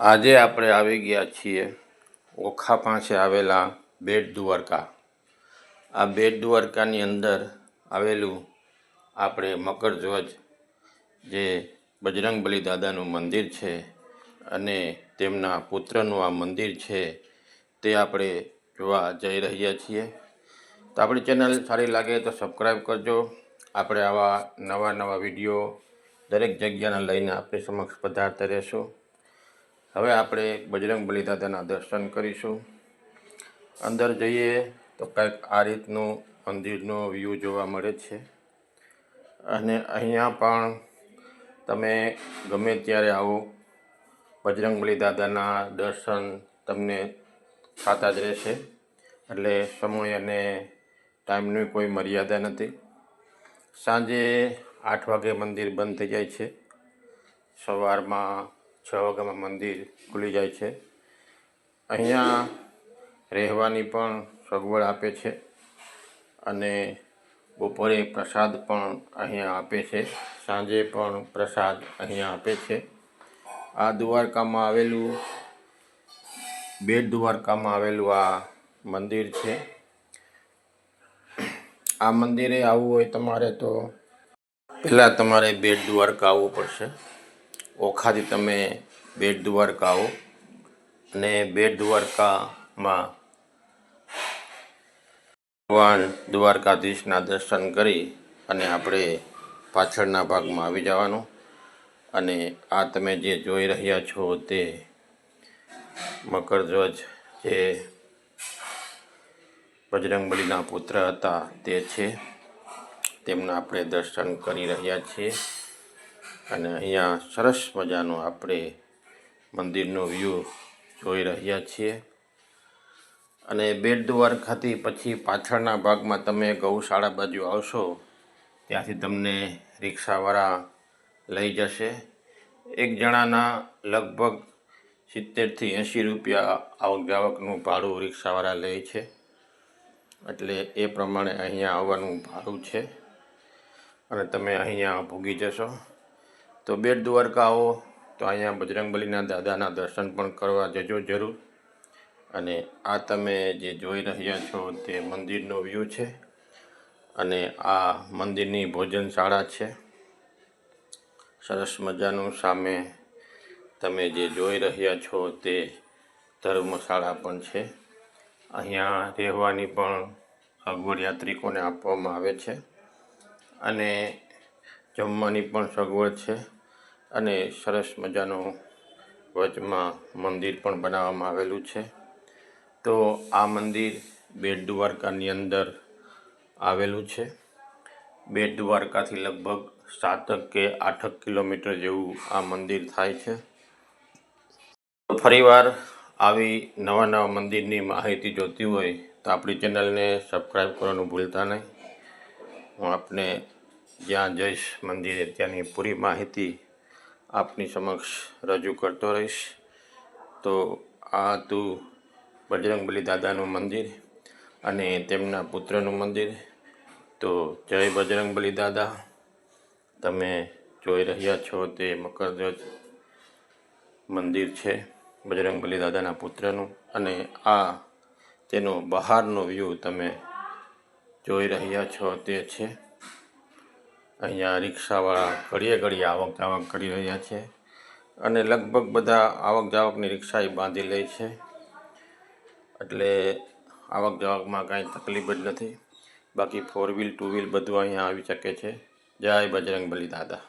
આજે આપણે આવી ગયા છીએ ઓખા પાસે આવેલા બેટ દ્વારકા. આ બેટ દ્વારકાની અંદર આવેલું આપણે મકરધ્વજ, જે બજરંગબલી દાદાનું મંદિર છે અને તેમના પુત્રનું આ મંદિર છે તે આપણે જોવા જઈ રહ્યા છીએ. તો આપણી ચેનલ સારી લાગે તો સબસ્ક્રાઈબ કરજો. આપણે આવા નવા નવા વીડિયો દરેક જગ્યાના લઈને આપણી સમક્ષ પધારતા રહેશું. હવે આપણે બજરંગબલી દાદાના દર્શન કરીશું. અંદર જઈએ તો કંઈક આ રીતનું મંદિરનો વ્યૂ જોવા મળે છે. અને અહીંયા પણ તમે ગમે ત્યારે આવો બજરંગબલી દાદાના દર્શન તમને થતા જ રહેશે. એટલે સમય અને ટાઈમની કોઈ મર્યાદા નથી. સાંજે આઠ વાગે મંદિર બંધ થઈ જાય છે. સવારમાં છ વાગ્યામાં મંદિર ખુલી જાય છે. અહીંયા રહેવાની પણ સગવડ આપે છે અને બપોરે પ્રસાદ પણ અહીંયા આપે છે. સાંજે પણ પ્રસાદ અહીંયા આપે છે. આ દ્વારકામાં આવેલું, બેટ દ્વારકામાં આવેલું આ મંદિર છે. આ મંદિરે આવવું હોય તમારે તો પહેલાં તમારે બેટ દ્વારકા આવવું પડશે. ઓખાથી તમે બેટ દ્વારકા આવો અને બેટ દ્વારકામાં ભગવાન દ્વારકાધીશના દર્શન કરી અને આપણે પાછળના ભાગમાં આવી જવાનું. અને આ તમે જે જોઈ રહ્યા છો તે મકરધ્વજ જે બજરંગબલીના પુત્ર હતા તે છે. તેમના આપણે દર્શન કરી રહ્યા છીએ. અને અહીંયા સરસ મજાનું આપણે મંદિરનો વ્યૂ જોઈ રહ્યા છીએ. અને બેટ દ્વારકાથી પછી પાછળના ભાગમાં તમે ગૌશાળા બાજુ આવશો, ત્યાંથી તમને રિક્ષાવાળા લઈ જશે. એક જણાના લગભગ સિત્તેરથી એંશી રૂપિયા આવક જાવકનું ભાડું રિક્ષાવાળા લે છે. એટલે એ પ્રમાણે અહીંયા આવવાનું ભાડું છે. અને તમે અહીંયા ભૂગી જશો. તો બેટ દ્વારકા આવો. તો અહીંયા બજરંગબલીના દાદાના દર્શન પણ કરવા જજો જરૂર. અને આ તમે જે જોઈ રહ્યા છો તે મંદિરનો વ્યૂ છે. અને આ મંદિરની ભોજનશાળા છે. સરસ મજાનું સામે તમે જે જોઈ રહ્યા છો તે ધર્મશાળા પણ છે. અહીંયા રહેવાની પણ સગવડ યાત્રિકોને આપવામાં આવે છે. અને જમવાની પણ સગવડ છે. અને સરસ મજાનું વચમાં મંદિર પણ બનાવવામાં આવેલું છે. તો આ મંદિર બેટ દ્વારકાની અંદર આવેલું છે. બેટ દ્વારકાથી લગભગ સાતક કે આઠક કિલોમીટર જેવું આ મંદિર થાય છે. ફરીવાર આવી નવા નવા મંદિરની માહિતી જોતી હોય તો આપણી ચેનલને સબસ્ક્રાઈબ કરવાનું ભૂલતા નહીં. હું આપને જ્યાં જઈશ મંદિરે ત્યાંની પૂરી માહિતી આપની સમક્ષ રજૂ કરતો રહીશ. તો આ હતું બજરંગબલી દાદાનું મંદિર અને તેમના પુત્રનું મંદિર. તો જય બજરંગબલી દાદા. તમે જોઈ રહ્યા છો તે મકરધ્વજ મંદિર છે બજરંગબલી દાદાના પુત્રનું. અને આ તેનો બહારનો વ્યૂ તમે જોઈ રહ્યા છો તે છે. અહીંયા રિક્ષાવાળા ઘડીએ ઘડીએ આવક જાવક કરી રહ્યા છે અને લગભગ બધા આવક જાવકની રિક્ષા એ બાંધી લે છે. એટલે આવક જાવકમાં કાંઈ તકલીફ જ નથી. બાકી ફોર વ્હીલ ટુ વ્હીલ બધું અહીંયા આવી શકે છે. જય બજરંગબલી દાદા.